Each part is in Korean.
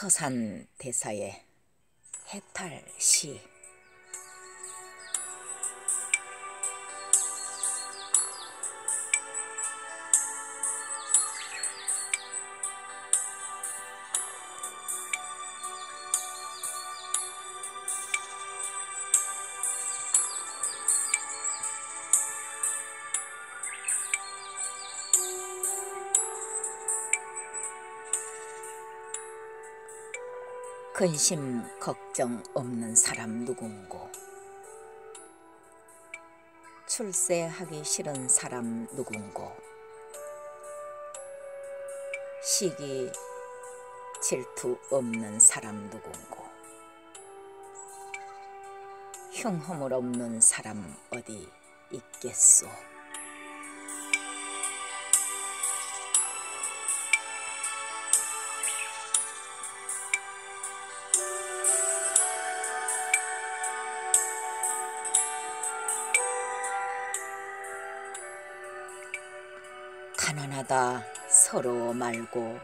서산 대사의 해탈 시 근심 걱정 없는 사람 누군고? 출세하기 싫은 사람 누군고? 시기 질투 없는 사람 누군고? 흉허물 없는 사람 어디 있겠소 가난하다 서러워 말고.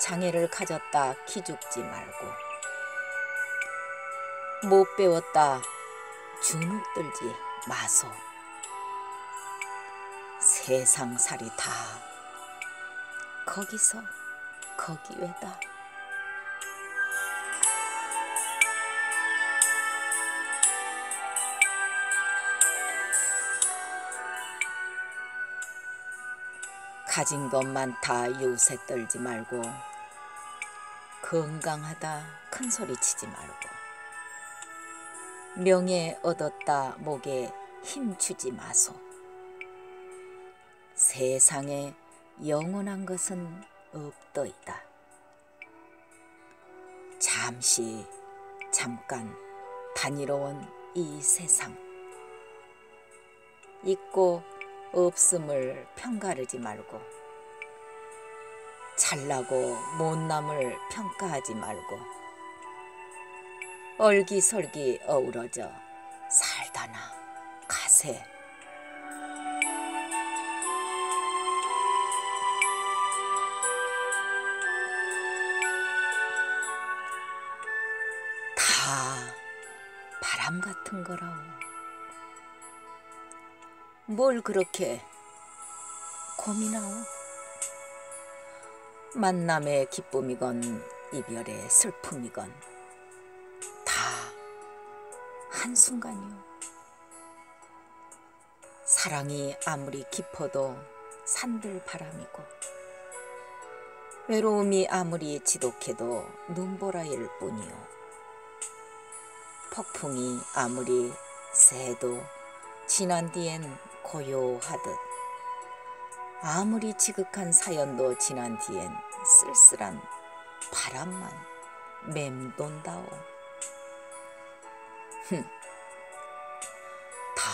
장애를 가졌다 기죽지 말고. 못 배웠다 주눅 들지 마소. 세상살이 다 거기서 거기 외다 가진 것 많다 요새 떨지 말고 건강하다 큰 소리 치지 말고 명예 얻었다 목에 힘 주지 마소. 세상에 영원한 것은 없더이다. 잠시 잠깐 단위로운 이 세상. 있고 없음을 편가르지 말고 잘나고 못남을 평가하지 말고 얼기설기 어우러져 살다나 가세. 다 바람 같은 거라오 뭘 그렇게 고민하오? 만남의 기쁨이건 이별의 슬픔이건 다 한순간이오. 사랑이 아무리 깊어도 산들 바람이고 외로움이 아무리 지독해도 눈보라일 뿐이오. 폭풍이 아무리 세도 지난 뒤엔 고요하듯 아무리 지극한 사연도 지난 뒤엔 쓸쓸한 바람만 맴돈다오. 흠, 다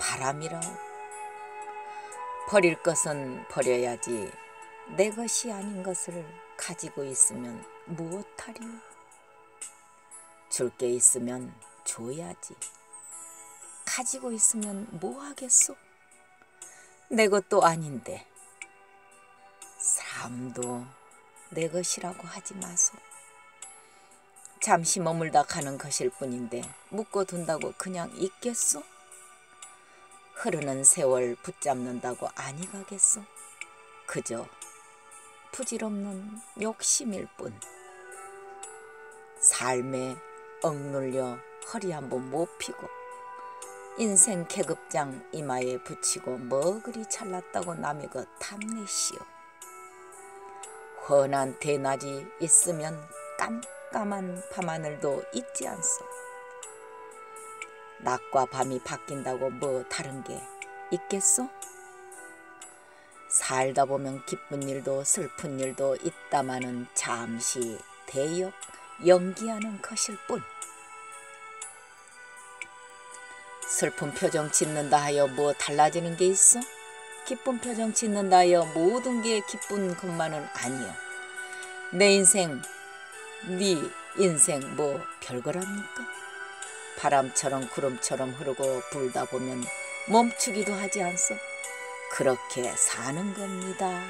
바람이라오. 버릴 것은 버려야지 내 것이 아닌 것을 가지고 있으면 무엇하리오. 줄게 있으면 줘야지. 가지고 있으면 뭐 하겠소? 내 것도 아닌데 삶도 내 것이라고 하지 마소. 잠시 머물다 가는 것일 뿐인데 묶어둔다고 그냥 있겠소? 흐르는 세월 붙잡는다고 아니 가겠소? 그저 부질없는 욕심일 뿐. 삶에 억눌려 허리 한번 못 피고 인생 계급장 이마에 붙이고 뭐 그리 잘났다고 남의 것 탐내시오. 훤한 대낮이 있으면 깜깜한 밤하늘도 있지 않소. 낮과 밤이 바뀐다고 뭐 다른 게 있겠소? 살다 보면 기쁜 일도 슬픈 일도 있다마는 잠시 대역 연기하는 것일 뿐. 슬픈 표정 짓는다 하여 뭐 달라지는 게 있어? 기쁜 표정 짓는다 하여 모든 게 기쁜 것만은 아니여. 내 인생, 네 인생 뭐 별거랍니까? 바람처럼 구름처럼 흐르고 불다 보면 멈추기도 하지 않소? 그렇게 사는 겁니다.